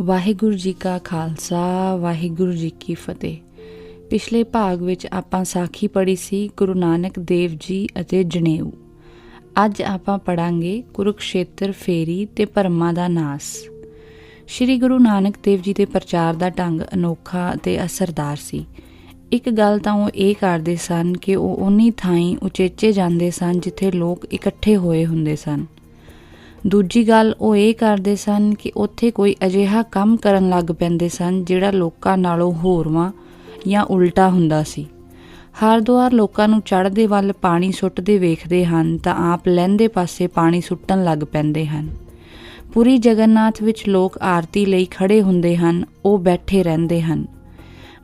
ਵਾਹਿਗੁਰੂ ਜੀ ਕਾ ਖਾਲਸਾ, ਵਾਹਿਗੁਰੂ ਜੀ ਕੀ ਫਤਿਹ। ਪਿਛਲੇ ਭਾਗ ਵਿੱਚ ਆਪਾਂ ਸਾਖੀ ਪੜ੍ਹੀ ਸੀ ਗੁਰੂ ਨਾਨਕ ਦੇਵ ਜੀ ਅਤੇ ਜਨੇਊ। ਅੱਜ ਆਪਾਂ ਪੜਾਂਗੇ ਕੁਰੂਕਸ਼ੇਤਰ ਫੇਰੀ ਤੇ ਭਰਮਾਂ ਦਾ ਨਾਸ। ਸ਼੍ਰੀ ਗੁਰੂ ਨਾਨਕ ਦੇਵ ਜੀ ਦੇ ਪ੍ਰਚਾਰ ਦਾ ਢੰਗ ਅਨੋਖਾ ਅਤੇ ਅਸਰਦਾਰ ਸੀ। ਇੱਕ ਗੱਲ ਤਾਂ ਉਹ ਇਹ ਕਰਦੇ ਸਨ ਕਿ ਉਹ ਉਨੀ ਥਾਈਂ ਉਚੇਚੇ ਜਾਂਦੇ ਸਨ ਜਿੱਥੇ ਲੋਕ ਇਕੱਠੇ ਹੋਏ ਹੁੰਦੇ ਸਨ। ਦੂਜੀ ਗੱਲ ਉਹ ਇਹ ਕਰਦੇ ਸਨ ਕਿ ਉੱਥੇ ਕੋਈ ਅਜਿਹਾ ਕੰਮ ਕਰਨ ਲੱਗ ਪੈਂਦੇ ਸਨ ਜਿਹੜਾ ਲੋਕਾਂ ਨਾਲੋਂ ਹੋਰਵਾਂ ਜਾਂ ਉਲਟਾ ਹੁੰਦਾ ਸੀ। ਹਰ ਦੁਆਰ ਲੋਕਾਂ ਨੂੰ ਚੜ੍ਹਦੇ ਵੱਲ ਪਾਣੀ ਸੁੱਟਦੇ ਵੇਖਦੇ ਹਨ ਤਾਂ ਆਪ ਲਹਿੰਦੇ ਪਾਸੇ ਪਾਣੀ ਸੁੱਟਣ ਲੱਗ ਪੈਂਦੇ ਹਨ। ਪੂਰੀ ਜਗਨਨਾਥ ਵਿੱਚ ਲੋਕ ਆਰਤੀ ਲਈ ਖੜੇ ਹੁੰਦੇ ਹਨ, ਉਹ ਬੈਠੇ ਰਹਿੰਦੇ ਹਨ।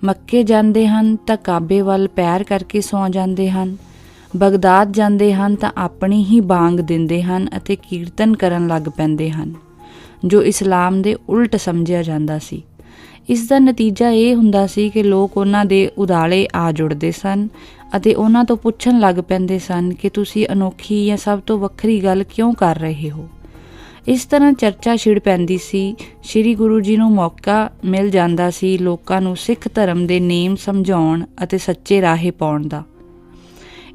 ਮੱਕੇ ਜਾਂਦੇ ਹਨ ਤਾਂ ਕਾਬੇ ਵੱਲ ਪੈਰ ਕਰਕੇ ਸੌ ਜਾਂਦੇ ਹਨ। ਬਗਦਾਦ ਜਾਂਦੇ ਹਨ ਤਾਂ ਆਪਣੀ ਹੀ ਬਾਂਗ ਦਿੰਦੇ ਹਨ ਅਤੇ ਕੀਰਤਨ ਕਰਨ ਲੱਗ ਪੈਂਦੇ ਹਨ, ਜੋ ਇਸਲਾਮ ਦੇ ਉਲਟ ਸਮਝਿਆ ਜਾਂਦਾ ਸੀ। ਇਸ ਦਾ ਨਤੀਜਾ ਇਹ ਹੁੰਦਾ ਸੀ ਕਿ ਲੋਕ ਉਹਨਾਂ ਦੇ ਉਦਾਲੇ ਆ ਜੁੜਦੇ ਸਨ ਅਤੇ ਉਹਨਾਂ ਤੋਂ ਪੁੱਛਣ ਲੱਗ ਪੈਂਦੇ ਸਨ ਕਿ ਤੁਸੀਂ ਅਨੋਖੀ ਜਾਂ ਸਭ ਤੋਂ ਵੱਖਰੀ ਗੱਲ ਕਿਉਂ ਕਰ ਰਹੇ ਹੋ। ਇਸ ਤਰ੍ਹਾਂ ਚਰਚਾ ਛਿੜ ਪੈਂਦੀ ਸੀ, ਸ੍ਰੀ ਗੁਰੂ ਜੀ ਨੂੰ ਮੌਕਾ ਮਿਲ ਜਾਂਦਾ ਸੀ ਲੋਕਾਂ ਨੂੰ ਸਿੱਖ ਧਰਮ ਦੇ ਨੇਮ ਸਮਝਾਉਣ ਅਤੇ ਸੱਚੇ ਰਾਹੇ ਪਾਉਣ ਦਾ।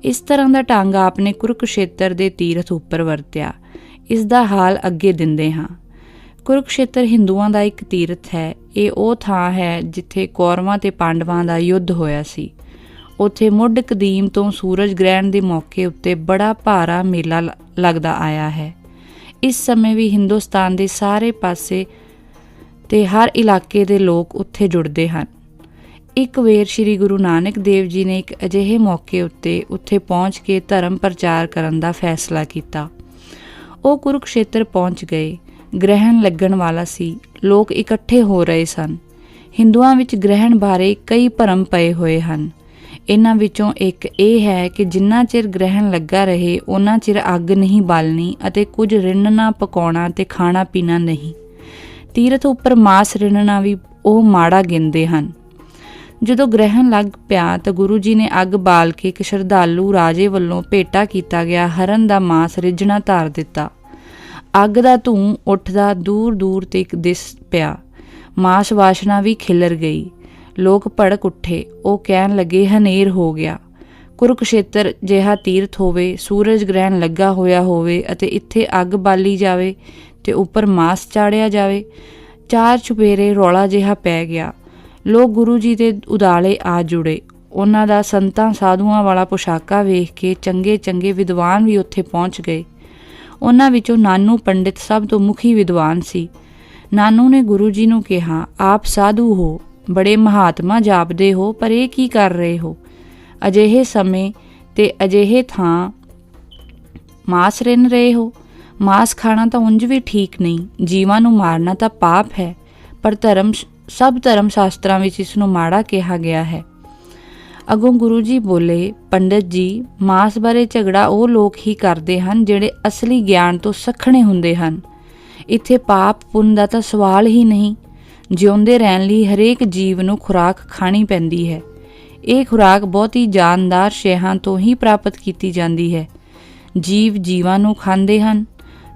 ਇਸ ਤਰ੍ਹਾਂ ਦਾ ਢੰਗ ਆਪਨੇ ਕੁਰੂਕਸ਼ੇਤਰ ਦੇ ਤੀਰਥ ਉੱਪਰ ਵਰਤਿਆ। ਇਸ ਦਾ ਹਾਲ ਅੱਗੇ ਦਿੰਦੇ ਹਾਂ। ਕੁਰੂਕਸ਼ੇਤਰ ਹਿੰਦੂਆਂ ਦਾ ਇੱਕ ਤੀਰਥ ਹੈ। ਇਹ ਉਹ ਥਾਂ ਹੈ ਜਿੱਥੇ ਕੌਰਵਾਂ ਤੇ ਪਾਂਡਵਾਂ ਦਾ ਯੁੱਧ ਹੋਇਆ ਸੀ। ਉੱਥੇ ਮੁੱਢ ਕਦੀਮ ਤੋਂ ਸੂਰਜ ਗ੍ਰਹਿਣ ਦੇ ਮੌਕੇ ਉੱਤੇ ਬੜਾ ਭਾਰਾ ਮੇਲਾ ਲ- ਲੱਗਦਾ ਆਇਆ ਹੈ। ਇਸ ਸਮੇਂ ਵੀ ਹਿੰਦੁਸਤਾਨ ਦੇ ਸਾਰੇ ਪਾਸੇ ਤੇ ਹਰ ਇਲਾਕੇ ਦੇ ਲੋਕ ਉੱਥੇ ਜੁੜਦੇ ਹਨ। ਇੱਕ ਵੇਰ ਸ੍ਰੀ ਗੁਰੂ ਨਾਨਕ ਦੇਵ ਜੀ ਨੇ ਇੱਕ ਅਜਿਹੇ ਮੌਕੇ ਉੱਤੇ ਉੱਥੇ ਪਹੁੰਚ ਕੇ ਧਰਮ ਪ੍ਰਚਾਰ ਕਰਨ ਦਾ ਫੈਸਲਾ ਕੀਤਾ। ਉਹ ਕੁਰੂਕਸ਼ੇਤਰ ਪਹੁੰਚ ਗਏ। ਗ੍ਰਹਿਣ ਲੱਗਣ ਵਾਲਾ ਸੀ। ਲੋਕ ਇਕੱਠੇ ਹੋ ਰਹੇ ਸਨ। ਹਿੰਦੂਆਂ ਵਿੱਚ ਗ੍ਰਹਿਣ ਬਾਰੇ ਕਈ ਭਰਮ ਪਏ ਹੋਏ ਹਨ। ਇਹਨਾਂ ਵਿੱਚੋਂ ਇੱਕ ਇਹ ਹੈ ਕਿ ਜਿੰਨਾ ਚਿਰ ਗ੍ਰਹਿਣ ਲੱਗਾ ਰਹੇ, ਉਹਨਾਂ ਚਿਰ ਅੱਗ ਨਹੀਂ ਬਾਲਣੀ ਅਤੇ ਕੁਝ ਰਿੰਨਣਾ ਪਕਾਉਣਾ ਤੇ ਖਾਣਾ ਪੀਣਾ ਨਹੀਂ। ਤੀਰਥ ਉੱਪਰ ਮਾਸ ਰਿੰਨਣਾ ਵੀ ਉਹ ਮਾੜਾ ਗਿਣਦੇ ਹਨ। ਜਦੋਂ ਗ੍ਰਹਿਣ ਲੱਗ ਪਿਆ ਤਾਂ ਗੁਰੂ ਜੀ ਨੇ ਅੱਗ ਬਾਲ ਕੇ ਇੱਕ ਸ਼ਰਧਾਲੂ ਰਾਜੇ ਵੱਲੋਂ ਭੇਟਾ ਕੀਤਾ ਗਿਆ, ਹਰਨ ਦਾ ਮਾਸ ਰਿੱਝਣਾ ਧਾਰ ਦਿੱਤਾ। ਅੱਗ ਦਾ ਧੂੰ ਉੱਠਦਾ ਦੂਰ ਦੂਰ ਤੱਕ ਦਿਸ ਪਿਆ। ਮਾਸ ਵਾਸ਼ਨਾ ਵੀ ਖਿਲਰ ਗਈ। ਲੋਕ ਭੜਕ ਉੱਠੇ। ਉਹ ਕਹਿਣ ਲੱਗੇ, ਹਨੇਰ ਹੋ ਗਿਆ। ਕੁਰਕਸ਼ੇਤਰ ਜਿਹਾ ਤੀਰਥ ਹੋਵੇ, ਸੂਰਜ ਗ੍ਰਹਿਣ ਲੱਗਾ ਹੋਇਆ ਹੋਵੇ ਅਤੇ ਇੱਥੇ ਅੱਗ ਬਾਲੀ ਜਾਵੇ ਤੇ ਉੱਪਰ ਮਾਸ ਚਾੜਿਆ ਜਾਵੇ, ਚਾਰ ਚੁਪੇਰੇ ਰੌਲਾ ਜਿਹਾ ਪੈ ਗਿਆ। ਲੋਕ ਗੁਰੂ ਜੀ ਦੇ ਉਦਾਲੇ ਆ ਜੁੜੇ। ਉਹਨਾਂ ਦਾ ਸੰਤਾਂ ਸਾਧੂਆਂ ਵਾਲਾ ਪੁਸ਼ਾਕਾ ਵੇਖ ਕੇ ਚੰਗੇ ਚੰਗੇ ਵਿਦਵਾਨ ਵੀ ਉੱਥੇ ਪਹੁੰਚ ਗਏ। ਉਹਨਾਂ ਵਿੱਚੋਂ ਨਾਨੂ ਪੰਡਿਤ ਸਭ ਤੋਂ ਮੁਖੀ ਵਿਦਵਾਨ ਸੀ। ਨਾਨੂ ਨੇ ਗੁਰੂ ਜੀ ਨੂੰ ਕਿਹਾ, ਆਪ ਸਾਧੂ ਹੋ, ਬੜੇ ਮਹਾਤਮਾ ਜਾਪਦੇ ਹੋ, ਪਰ ਇਹ ਕੀ ਕਰ ਰਹੇ ਹੋ? ਅਜਿਹੇ ਸਮੇਂ ਤੇ ਅਜਿਹੇ ਥਾਂ ਮਾਸ ਰਿੰਨ ਰਹੇ ਹੋ? ਮਾਸ ਖਾਣਾ ਤਾਂ ਉਂਝ ਵੀ ਠੀਕ ਨਹੀਂ, ਜੀਵਾਂ ਨੂੰ ਮਾਰਨਾ ਤਾਂ ਪਾਪ ਹੈ, ਪਰ ਧਰਮ ਸਭ ਧਰਮ ਸ਼ਾਸਤਰਾਂ ਵਿੱਚ ਇਸ ਨੂੰ ਮਾੜਾ ਕਿਹਾ ਗਿਆ ਹੈ। ਅਗੋਂ ਗੁਰੂ ਜੀ ਬੋਲੇ, ਪੰਡਤ ਜੀ, ਮਾਸ ਬਾਰੇ ਝਗੜਾ ਉਹ ਲੋਕ ਹੀ ਕਰਦੇ ਹਨ ਜਿਹੜੇ ਅਸਲੀ ਗਿਆਨ ਤੋਂ ਸਖਣੇ ਹੁੰਦੇ ਹਨ। ਇੱਥੇ ਪਾਪ ਪੁੰਨ ਦਾ ਤਾਂ ਸਵਾਲ ਹੀ ਨਹੀਂ, ਜਿਉਂਦੇ ਰਹਿਣ ਲਈ ਹਰੇਕ ਜੀਵ ਨੂੰ ਖੁਰਾਕ ਖਾਣੀ ਪੈਂਦੀ ਹੈ। ਇਹ ਖੁਰਾਕ ਬਹੁਤ ਹੀ ਜਾਨਦਾਰ ਸ਼ੈਹਾਂ ਤੋਂ ਹੀ ਪ੍ਰਾਪਤ ਕੀਤੀ ਜਾਂਦੀ ਹੈ। ਜੀਵ ਜੀਵਾਂ ਨੂੰ ਖਾਂਦੇ ਹਨ,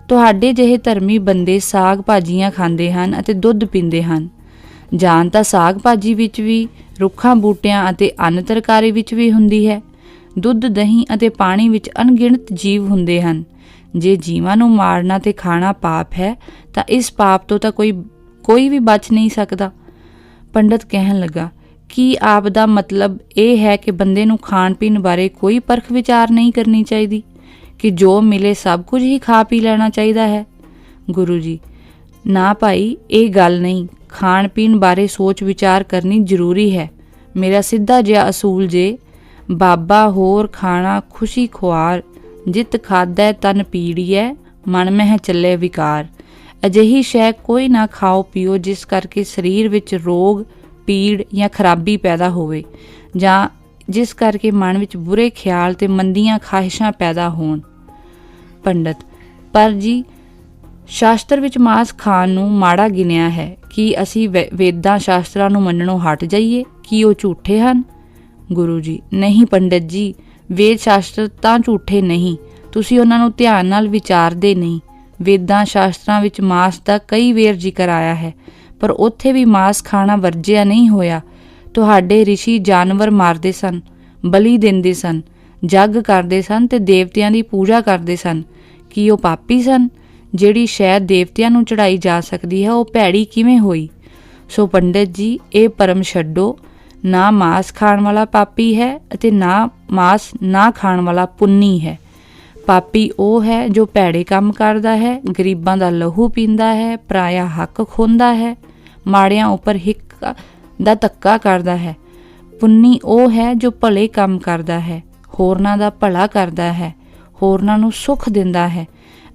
ਤੁਹਾਡੇ ਜਿਹੇ ਧਰਮੀ ਬੰਦੇ ਸਾਗ ਭਾਜੀਆਂ ਖਾਂਦੇ ਹਨ ਅਤੇ ਦੁੱਧ ਪੀਂਦੇ ਹਨ। ਜਾਨ ਤਾਂ ਸਾਗ ਭਾਜੀ ਵਿੱਚ ਵੀ, ਰੁੱਖਾਂ, ਬੂਟਿਆਂ ਅਤੇ ਅੰਨ ਤਰਕਾਰੀ ਵਿੱਚ ਵੀ ਹੁੰਦੀ ਹੈ। ਦੁੱਧ, ਦਹੀਂ ਅਤੇ ਪਾਣੀ ਵਿੱਚ ਅਣਗਿਣਤ ਜੀਵ ਹੁੰਦੇ ਹਨ। ਜੇ ਜੀਵਾਂ ਨੂੰ ਮਾਰਨਾ ਤੇ ਖਾਣਾ ਪਾਪ ਹੈ, ਤਾਂ ਇਸ ਪਾਪ ਤੋਂ ਤਾਂ ਕੋਈ ਕੋਈ ਵੀ ਬਚ ਨਹੀਂ ਸਕਦਾ। ਪੰਡਤ ਕਹਿਣ ਲੱਗਾ, ਕੀ ਆਪ ਦਾ ਮਤਲਬ ਇਹ ਹੈ ਕਿ ਬੰਦੇ ਨੂੰ ਖਾਣ ਪੀਣ ਬਾਰੇ ਕੋਈ ਪਰਖ ਵਿਚਾਰ ਨਹੀਂ ਕਰਨੀ ਚਾਹੀਦੀ? ਕਿ ਜੋ ਮਿਲੇ ਸਭ ਕੁਝ ਹੀ ਖਾ ਪੀ ਲੈਣਾ ਚਾਹੀਦਾ ਹੈ? ਗੁਰੂ ਜੀ, ਨਾ ਭਾਈ, ਇਹ ਗੱਲ ਨਹੀਂ। ਖਾਣ ਪੀਣ ਬਾਰੇ ਸੋਚ ਵਿਚਾਰ ਕਰਨੀ ਜ਼ਰੂਰੀ ਹੈ। ਮੇਰਾ ਸਿੱਧਾ ਜਿਹਾ ਅਸੂਲ ਜੇ, ਬਾਬਾ ਹੋਰ ਖਾਣਾ ਖੁਸ਼ੀ ਖੁਆਰ, ਜਿਤ ਖਾਦੈ ਤਨ ਪੀੜੀਐ ਮਨ ਮਹਿ ਚੱਲੇ ਵਿਕਾਰ। ਅਜਿਹੀ ਸ਼ੈ ਕੋਈ ਨਾ ਖਾਓ ਪੀਓ ਜਿਸ ਕਰਕੇ ਸਰੀਰ ਵਿੱਚ ਰੋਗ, ਪੀੜ ਜਾਂ ਖਰਾਬੀ ਪੈਦਾ ਹੋਵੇ, ਜਾਂ ਜਿਸ ਕਰਕੇ ਮਨ ਵਿੱਚ ਬੁਰੇ ਖਿਆਲ ਤੇ ਮੰਦੀਆਂ ਖਾਹਿਸ਼ਾਂ ਪੈਦਾ ਹੋਣ। ਪੰਡਤ, ਪਰ ਜੀ, ਸ਼ਾਸਤਰ ਵਿੱਚ ਮਾਸ ਖਾਣ ਨੂੰ ਮਾੜਾ ਗਿਣਿਆ ਹੈ। ਕਿ ਅਸੀਂ ਵੇ- ਵੇਦਾਂ ਸ਼ਾਸਤਰਾਂ ਨੂੰ ਮੰਨਣੋਂ ਹਟ ਜਾਈਏ, ਕਿ ਉਹ ਝੂਠੇ ਹਨ? ਗੁਰੂ ਜੀ, ਨਹੀਂ ਪੰਡਤ ਜੀ, ਵੇਦ ਸ਼ਾਸਤਰ ਤਾਂ ਝੂਠੇ ਨਹੀਂ, ਤੁਸੀਂ ਉਹਨਾਂ ਨੂੰ ਧਿਆਨ ਨਾਲ ਵਿਚਾਰਦੇ ਨਹੀਂ। ਵੇਦਾਂ ਸ਼ਾਸਤਰਾਂ ਵਿੱਚ ਮਾਸ ਦਾ ਕਈ ਵੇਰ ਜ਼ਿਕਰ ਆਇਆ ਹੈ, ਪਰ ਉੱਥੇ ਵੀ ਮਾਸ ਖਾਣਾ ਵਰਜਿਆ ਨਹੀਂ ਹੋਇਆ। ਤੁਹਾਡੇ ઋષਿ ਜਾਨਵਰ ਮਾਰਦੇ ਸਨ, ਬਲੀ ਦਿੰਦੇ ਸਨ, ਜੱਗ ਕਰਦੇ ਸਨ ਤੇ ਦੇਵਤਿਆਂ ਦੀ ਪੂਜਾ ਕਰਦੇ ਸਨ। ਕੀ ਉਹ ਪਾਪੀ ਸਨ? ਜਿਹੜੀ ਸ਼ਾਇਦ ਦੇਵਤਿਆਂ ਨੂੰ ਚੜਾਈ ਜਾ ਸਕਦੀ ਹੈ, ਉਹ ਭੈੜੀ ਕਿਵੇਂ ਹੋਈ? ਸੋ ਪੰਡਿਤ ਜੀ, ਇਹ ਪਰਮ ਛੱਡੋ, ਨਾ ਮਾਸ ਖਾਣ ਵਾਲਾ ਪਾਪੀ ਹੈ ਅਤੇ ਨਾ ਮਾਸ ਨਾ ਖਾਣ ਵਾਲਾ ਪੁੰਨੀ ਹੈ। ਪਾਪੀ ਉਹ ਹੈ ਜੋ ਭੈੜੇ ਕੰਮ ਕਰਦਾ ਹੈ, ਗਰੀਬਾਂ ਦਾ ਲਹੂ ਪੀਂਦਾ ਹੈ, ਪਰਾਇਆ ਹੱਕ ਖੋਂਦਾ ਹੈ, ਮਾੜਿਆਂ ਉੱਪਰ ਹਿੱਕ ਦਾ ਧੱਕਾ ਕਰਦਾ ਹੈ। ਪੁੰਨੀ ਉਹ ਹੈ ਜੋ ਭਲੇ ਕੰਮ ਕਰਦਾ ਹੈ, ਹੋਰਨਾਂ ਦਾ ਭਲਾ ਕਰਦਾ ਹੈ। ਹੋਰਨਾਂ ਨੂੰ ਸੁੱਖ ਦਿੰਦਾ ਹੈ।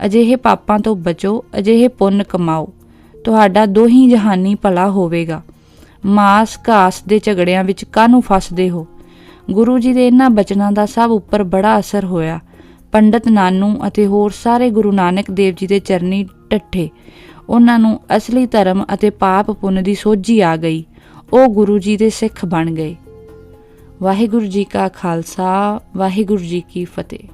ਅਜਿਹੇ ਪਾਪਾਂ ਤੋਂ ਬਚੋ, ਅਜਿਹੇ ਪੁੰਨ ਕਮਾਓ। ਤੁਹਾਡਾ ਦੋਹੀ ਜਹਾਨੀ ਭਲਾ ਹੋਵੇਗਾ। ਮਾਸ ਘਾਸ ਦੇ ਝਗੜਿਆਂ ਵਿੱਚ ਕਾਹਨੂੰ ਫਸਦੇ ਹੋ? ਗੁਰੂ ਜੀ ਦੇ ਇਹਨਾਂ ਬਚਨਾਂ ਦਾ ਸਭ ਉੱਪਰ ਬੜਾ ਅਸਰ ਹੋਇਆ। ਪੰਡਤ ਨਾਨੂ ਅਤੇ ਹੋਰ ਸਾਰੇ ਗੁਰੂ ਨਾਨਕ ਦੇਵ ਜੀ ਦੇ ਚਰਨੀ ਟੱਠੇ ਉਹਨਾਂ ਨੂੰ ਅਸਲੀ ਧਰਮ ਅਤੇ ਪਾਪ ਪੁੰਨ ਦੀ ਸੋਝੀ ਆ ਗਈ। ਉਹ ਗੁਰੂ ਜੀ ਦੇ ਸਿੱਖ ਬਣ ਗਏ। ਵਾਹਿਗੁਰੂ ਜੀ ਕਾ ਖਾਲਸਾ, ਵਾਹਿਗੁਰੂ ਜੀ ਕੀ ਫਤਿਹ।